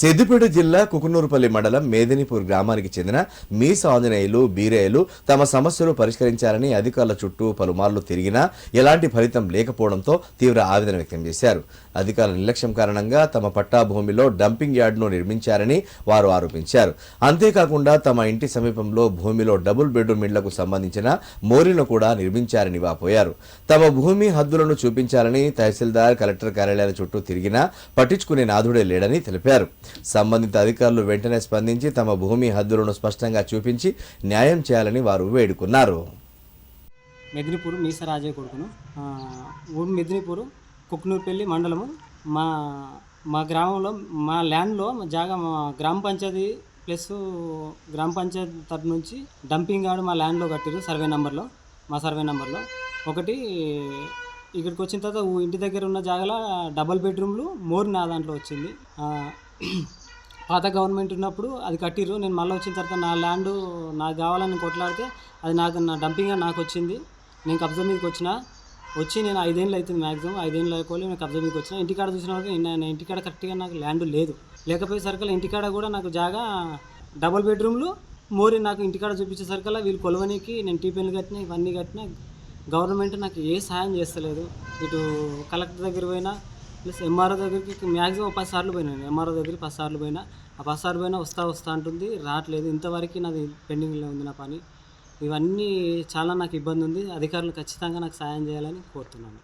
సిద్దిపేట జిల్లా కుకునూరుపల్లి మండలం మేదినిపూర్ గ్రామానికి చెందిన మీస ఆంజనేయులు బీరేయులు తమ సమస్యలు పరిష్కరించాలని అధికారుల చుట్టూ పలుమార్లు తిరిగినా ఎలాంటి ఫలితం లేకపోవడంతో తీవ్ర ఆవేదన వ్యక్తం చేశారు. అధికారుల నిర్లక్ష్యం కారణంగా తమ పట్టా భూమిలో డంపింగ్ యార్డును నిర్మించారని వారు ఆరోపించారు. అంతేకాకుండా తమ ఇంటి సమీపంలో భూమిలో డబుల్ బెడ్రూమ్ ఇళ్ళకు సంబంధించిన మోరీలను కూడా నిర్మించారని వాపోయారు. తమ భూమి హద్దులను చూపించాలని తహసీల్దార్ కలెక్టర్ కార్యాలయాల చుట్టూ తిరిగినా పట్టించుకునే నాథుడే లేడని తెలిపారు. సంబంధిత అధికారులు వెంటనే స్పందించి తమ భూమి హద్దులను స్పష్టంగా చూపించి న్యాయం చేయాలని వారు వేడుకున్నారు. మెదినిపూర్ మీస రాజయ్య కొడుకును. ఊరు మెదినిపూర్ కుక్నూరుపల్లి మండలము. మా మా గ్రామంలో మా ల్యాండ్లో మా జాగా మా గ్రామ పంచాయతీ ప్లస్ గ్రామ పంచాయతీ తరపు నుంచి డంపింగ్ యార్డ్ మా ల్యాండ్లో కట్టారు సర్వే నెంబర్లో మా సర్వే నెంబర్లో. ఒకటి ఇక్కడికి వచ్చిన తర్వాత ఊ- ఇంటి దగ్గర ఉన్న జాగాలో డబల్ బెడ్రూమ్లు మోర్ నా దాంట్లో వచ్చింది. పాత గవర్నమెంట్ ఉన్నప్పుడు అది కట్టిర్రు. నేను మళ్ళీ వచ్చిన తర్వాత నా ల్యాండ్ నాకు కావాలని కొట్లాడితే అది నాకు నా డంపింగ్ నాకు వచ్చింది. నేను కబ్జా మీదకి వచ్చిన. వచ్చి నేను ఐదేళ్ళు అవుతుంది మ్యాక్సిమం ఐదేళ్ళు అయిపోయి నేను కబ్జా మీదకి వచ్చిన. ఇంటికాడ చూసిన వరకు నేను ఇంటికాడ కరెక్ట్గా నాకు ల్యాండ్ లేదు. లేకపోయేసరికల్లా ఇంటికాడ కూడా నాకు జాగా డబుల్ బెడ్రూమ్లు మోరి నాకు ఇంటికాడ చూపించేసరికల్లా వీళ్ళు కొలవనీకి నేను టీపీలు కట్టినా ఇవన్నీ కట్టినా గవర్నమెంట్ నాకు ఏ సహాయం చేస్తలేదు. ఇటు కలెక్టర్ దగ్గర పోయినా ప్లస్ ఎంఆర్ఓ దగ్గరికి మ్యాక్సిమం పది సార్లు పోయినాను ఎంఆర్ఓ దగ్గరికి పది సార్లు పోయినా. ఆ పది సార్లు పోయినా వస్తా వస్తా అంటుంది. రావట్లేదు. ఇంతవరకు నాది పెండింగ్లో ఉంది నా పని. ఇవన్నీ చాలా నాకు ఇబ్బంది ఉంది అధికారులు ఖచ్చితంగా నాకు సాయం చేయాలని కోరుతున్నాను.